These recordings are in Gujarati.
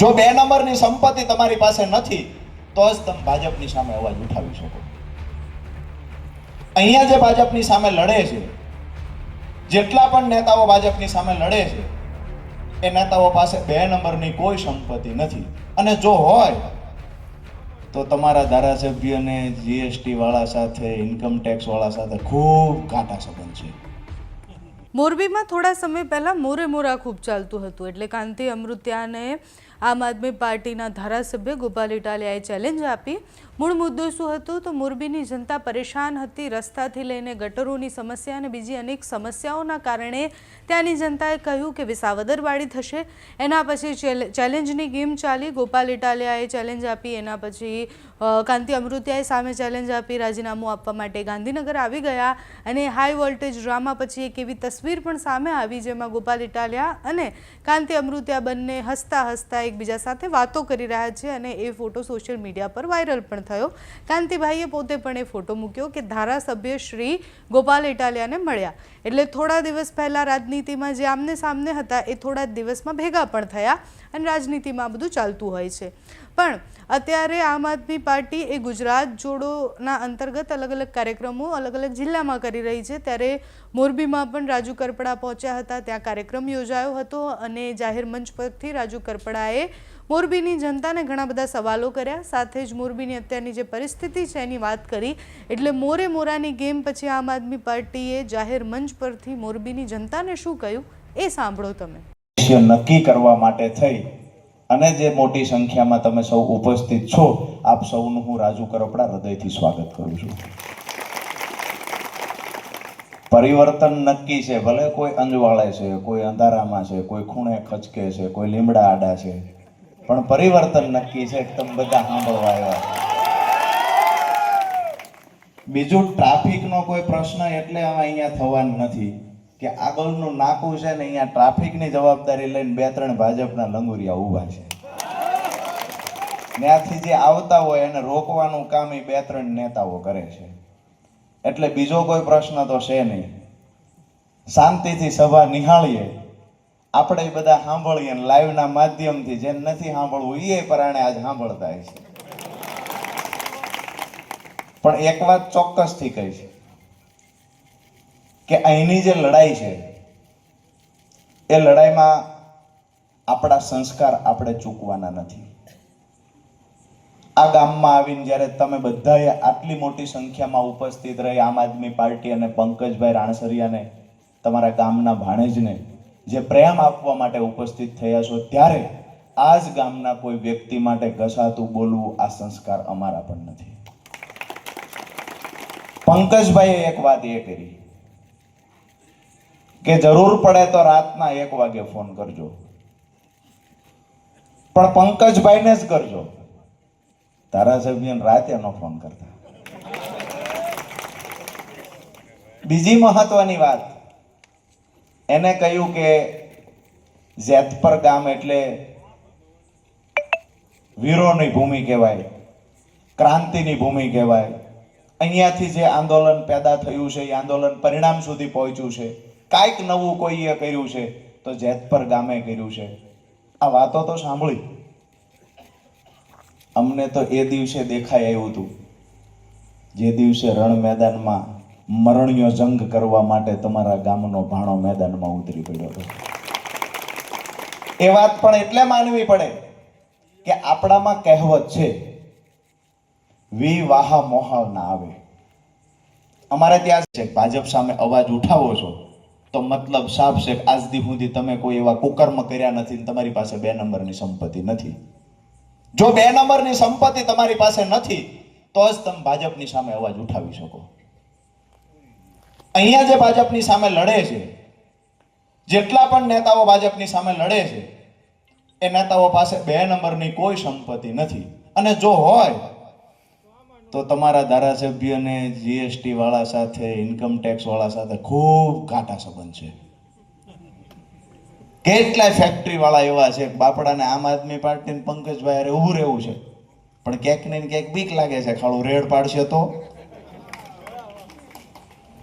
જો બે નંબરની સંપત્તિ તમારી પાસે નથી, તો જ તમે ભાજપની સામે અવાજ ઉઠાવી શકો. અહીંયા જે ભાજપની સામે લડે છે, જેટલા પણ નેતાઓ ભાજપની સામે લડે છે, એ નેતાઓ પાસે બે નંબરની કોઈ સંપત્તિ નથી. અને જો હોય, તો તમારા ધારાસભ્યને જીએસટી વાળા સાથે ઇન્કમ ટેક્સ વાળા સાથે ખૂબ ઘાટા સંબંધ છે. મોરબીમાં થોડા સમય પહેલા મોરે મોરા ખૂબ ચાલતું હતું, એટલે કાંતિ અમૃત્યાને આમ આદમી પાર્ટીના ધારાસભ્ય ગોપાલ ઇટાલિયાએ ચેલેન્જ આપી. મૂળ મુદ્દો શું હતો? તો મોરબીની જનતા પરેશાન હતી. રસ્તાથી લઈને ગટરોની સમસ્યા અને બીજી અનેક સમસ્યાઓના કારણે ત્યાંની જનતાએ કહ્યું કે વિસાવદરવાડી થશે. એના પછી ચેલે- ચેલેન્જની ગેમ ચાલી. ગોપાલ ઇટાલિયાએ ચેલેન્જ આપી. એના પછી કાંતિ અમૃતિયાએ સામે ચેલેન્જ આપી. રાજીનામું આપવા માટે ગાંધીનગર આવી ગયા અને હાઈ વોલ્ટેજ ડ્રામા પછી એક એવી તસવીર પણ સામે આવી, જેમાં ગોપાલ ઇટાલિયા અને કાંતિ અમૃતિયા બંને હસતા હસતા એકબીજા સાથે વાતો કરી રહ્યા છે અને એ ફોટો સોશિયલ મીડિયા પર વાયરલ પણ થયો. કાંતિભાઈએ પોતે પણ એ ફોટો મૂક્યો કે ધારાસભ્ય શ્રી ગોપાલ ઇટાલિયાને મળ્યા. એટલે થોડા દિવસ પહેલાં રાજનીતિમાં જે આમને સામને હતા, એ થોડા દિવસમાં ભેગા પણ થયા અને રાજનીતિમાં બધું ચાલતું હોય છે. પણ અત્યારે આમ આદમી પાર્ટી એ ગુજરાત જોડોના અંતર્ગત અલગ અલગ કાર્યક્રમો અલગ અલગ જિલ્લામાં કરી રહી છે. ત્યારે મોરબીમાં પણ રાજુ કરપડા પહોંચ્યા હતા. ત્યાં કાર્યક્રમ યોજાયો હતો અને જાહેર મંચ પરથી રાજુ કરપડાએ મોરબીની જનતાને ઘણા બધા સવાલો કર્યા. સાથે જ મોરબીની અત્યારની જે પરિસ્થિતિ છે એની વાત કરી. એટલે મોરે મોરાની ગેમ પછી આમ આદમી પાર્ટીએ જાહેર મંચ પરથી મોરબીની જનતાને શું કહ્યું? એ સાંભળો તમે. નક્કી કરવા માટે થઈ. અને જે મોટી સંખ્યામાં તમે સૌ ઉપસ્થિત છો, આપ સૌનું હું રાજુ કરોપડા હૃદયથી સ્વાગત કરું છું. પરિવર્તન નક્કી છે, ભલે કોઈ અંજવાળે છે, કોઈ અંધારામાં છે, કોઈ ખૂણે ખચકે છે, કોઈ લીમડા આડા છે, પણ પરિવર્તન નક્કી છે એકદમ બધા સાંભળવા આવ્યા. બીજું, ટ્રાફિકનો કોઈ પ્રશ્ન એટલે હવે અહીંયા થવાનું નથી, કે આગળનું નાકું છે ને અહીંયા ટ્રાફિકની જવાબદારી લઈને બે ત્રણ ભાજપના લંગુરિયા ઊભા છે ત્યાંથી જે આવતા હોય એને રોકવાનું કામ એ બે ત્રણ નેતાઓ કરે છે એટલે બીજો કોઈ પ્રશ્ન તો છે નહીં. શાંતિથી સભા નિહાળીએ. આપણે બધા સાંભળીએ લાઈવના માધ્યમથી, જેમ નથી સાંભળવું એ પરાણે આજ સાંભળતા છે પણ એક વાત ચોક્કસથી કહી છે. કે અહીંની જે લડાઈ છે, એ લડાઈમાં આપણા સંસ્કાર આપણે ચૂકવાના નથી. આ ગામમાં આવીને જ્યારે તમે બધાએ આટલી મોટી સંખ્યામાં ઉપસ્થિત રહી, આમ આદમી પાર્ટી અને પંકજભાઈ રાણસરિયાને તમારા ગામના ભાણેજને જે પ્રેમ આપવા માટે ઉપસ્થિત થયા છો, ત્યારે આ જ ગામના કોઈ વ્યક્તિ માટે ઘસાતું બોલવું આ સંસ્કાર અમારા પણ નથી. પંકજભાઈએ એક વાત એ કરી કે જરૂર પડે તો રાતના એક વાગે ફોન કરજો. પણ પંકજભાઈને જ કરજો. ધારાસભ્યને રાતે એનો ફોન કરતા. બીજી મહત્વની વાત. એને કહ્યું કે જેતપર ગામ એટલે વીરોની ભૂમિ કહેવાય, ક્રાંતિની ભૂમિ કહેવાય. અહીંયાથી જે આંદોલન પેદા થયું છે, એ આંદોલન પરિણામ સુધી પહોંચ્યું છે. કાંઈક નવું કોઈએ કર્યું છે, તો જેતપર ગામે કર્યું છે. આ વાતો તો સાંભળી. અમને તો એ દિવસે દેખાઈ આવ્યું હતું, જે દિવસે રણ મેદાનમાં મરણ્યો જંગ કરવા માટે તમારા ગામનો ભાણો મેદાનમાં ઉતરી પડ્યો હતો. એ વાત પણ એટલે માનવી પડે કે આપણામાં કહેવત છે, વિવાહ વાહા ના આવે. અમારે ત્યાં છે ભાજપ સામે અવાજ ઉઠાવો છો, તો મતલબ સાફ છે આજ સુધી તમે કોઈ એવા કુકર્મ કર્યા નથી તમારી પાસે બે નંબરની સંપત્તિ નથી. જો બે નંબરની સંપત્તિ તમારી પાસે નથી, તો જ તમે ભાજપની સામે અવાજ ઉઠાવી શકો. અહીંયા જે ભાજપની સામે લડે છે, જેટલા પણ નેતાઓ ભાજપની સામે લડે છે, એ નેતાઓ પાસે બે નંબરની કોઈ સંપત્તિ નથી. અને જો હોય, તો તમારા ધારાસભ્યને જીએસટી વાળા સાથે ઇન્કમ ટેક્સ વાળા સાથે ખૂબ ઘાટા સંબંધ છે. કેટલાય ફેક્ટરી વાળા એવા છે, બાપડાને આમ આદમી પાર્ટી ને પંકજભાઈ હારે ઊભું રહેવું છે. પણ ક્યાંક ને ક્યાંક બીક લાગે છે, ખાડું રેડ પાડશે તો.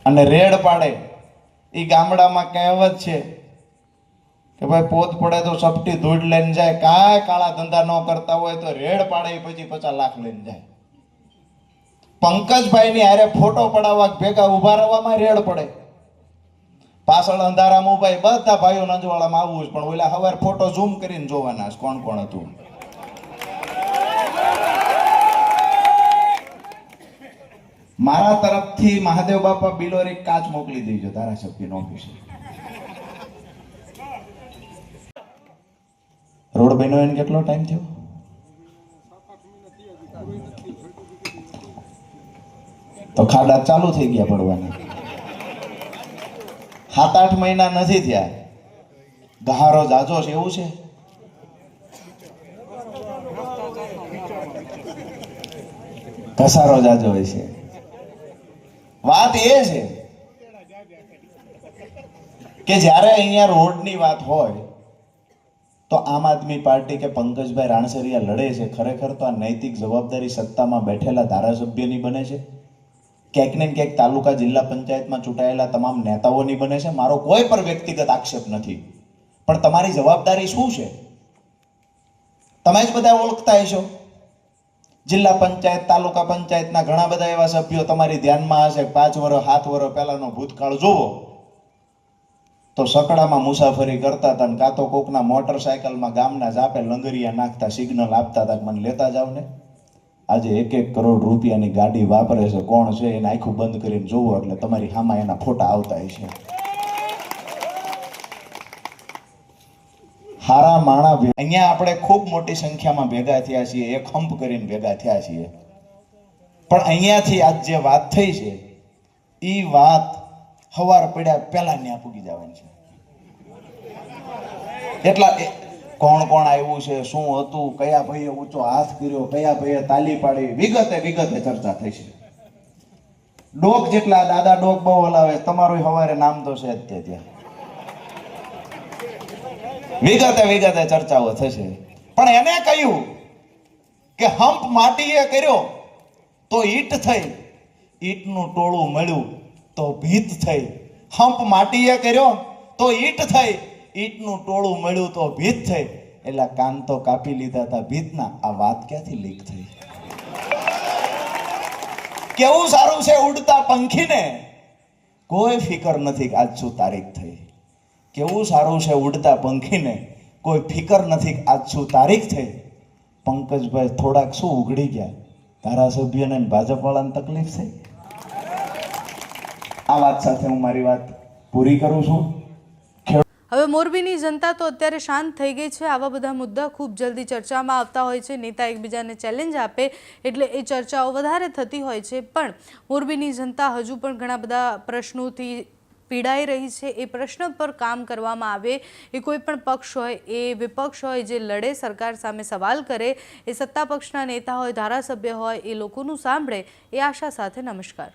અને રેડ પાડે. એ ગામડામાં કહેવત છે કે ભાઈ પોત પડે તો સપટી ધૂળ લઈને જાય, કાંઈ કાળા ધંધા ન કરતા હોય તો રેડ પાડે પછી પચાસ લાખ લઈને જાય. પંકજભાઈ ની હારે ફોટો પડાવવા ભેગા ઊભા રહેવામાં રેડ પડે. પાછળ અંધારામાં ઊભા બધા ભાઈઓ નંજવાળામાં આવવું જ પણ ઓલા હવાર ફોટો ઝૂમ કરીને જોવાના છે, કોણ કોણ હતું? મારા તરફથી મહાદેવ બાપા બિલોરી કાચ મોકલી દેજો, ધારાસભ્યની ઓફિસે રોડ બન્યો એને કેટલો ટાઈમ થયો? તો ખાડા ચાલુ થઈ ગયા પડવાના સાત આઠ મહિના નથી થયા. ગહારો જાજો છે, એવું છે? ઘસારો જાજો હોય છે. વાત એ છે કે જ્યારે અહીંયા રોડની વાત હોય, તો આમ આદમી પાર્ટી કે પંકજભાઈ રાણસરિયા લડે છે, ખરેખર તો આ નૈતિક જવાબદારી સત્તામાં બેઠેલા ધારાસભ્યની બને છે? ક્યાંક ને ક્યાંક તાલુકા જિલ્લા પંચાયતમાં ચૂંટાયેલા તમામ નેતાઓની બને છે. મારો કોઈ પણ વ્યક્તિગત આક્ષેપ નથી. પણ તમારી જવાબદારી શું છે? તમે જ બધા ઓળખતા હશો. જિલ્લા પંચાયત, તાલુકા પંચાયતના ઘણા બધા એવા સભ્યો તમારી ધ્યાનમાં હશે. પાંચ વર્ષ સાત વર્ષ પહેલાનો ભૂતકાળ જુઓ. તો સકડામાં મુસાફરી કરતા હતા કાં તો કોકના મોટરસાયકલમાં ગામના જાપે લંગરિયા નાખતા સિગ્નલ આપતા હતા મને લેતા જાવ ને આજે એક એક કરોડ રૂપિયાની ગાડી વાપરે છે, કોણ છે, એને આખું બંધ કરીને જોવો, એટલે તમારી હામાં એના ફોટા આવતા છે હારા માણા અહીંયા આપણે ખૂબ મોટી સંખ્યામાં ભેગા થયા છીએ, એક હંપ કરીને ભેગા થયા છીએ. પણ અહીંયાથી આજ જે વાત થઈ છે એ વાત હવાર પડ્યા પહેલા ત્યાં પૂગી જવાની છે. એટલા કોણ કોણ આવ્યું છે, શું હતું, કયા ભાઈએ ઊંચો હાથ કર્યો, કયા ભાઈએ તાલી પાડી, વિગતે વિગતે ચર્ચા થઈ છે. ડોક જેટલા દાદા ડોક બહુ હલાવે, તમારું હવારે નામ તો છે જ તે ત્યાં. વિગતે વિગતે ચર્ચાઓ થશે. પણ એને કહ્યું કે હંપ માટીએ કર્યો, તો ઈટ થઈ. ઈટનું ટોળું મળ્યું, તો ભીત થઈ. હંપ માટીએ કર્યો, તો ઈટ થઈ. ઈટનું ટોળું મળ્યું તો ભીત થઈ. એટલે કાન તો કાપી લીધા હતા ભીતના. આ વાત ક્યાંથી લીક થઈ? કેવું સારું છે ઉડતા પંખીને? કોઈ ફિકર નથી આજ શું તારીખ થઈ. કેવું સારું છે ઉડતા પંખીને? કોઈ ફિકર નથી આજ શું તારીખ થઈ. પંકજભાઈ થોડાક શું ઉઘડી ગયા? ધારાસભ્યને ભાજપવાળાને તકલીફ થઈ? આ વાત સાથે હું મારી વાત પૂરી કરું છું. હવે મોરબીની જનતા તો અત્યારે શાંત થઈ ગઈ છે. આવા બધા મુદ્દા ખૂબ જલ્દી ચર્ચામાં આવતા હોય છે. નેતા એકબીજાને ચેલેન્જ આપે એટલે એ ચર્ચાઓ વધારે થતી હોય છે. પણ મોરબીની જનતા હજુ પણ ઘણા બધા પ્રશ્નોથી પીડાઈ રહી છે. એ પ્રશ્ન પર કામ કરવામાં આવે. એ કોઈ પણ પક્ષ હોય, એ વિપક્ષ હોય જે લડે, સરકાર સામે સવાલ કરે, એ સત્તા પક્ષના નેતા હોય, ધારાસભ્ય હોય, એ લોકોનું સાંભળે એ આશા સાથે નમસ્કાર.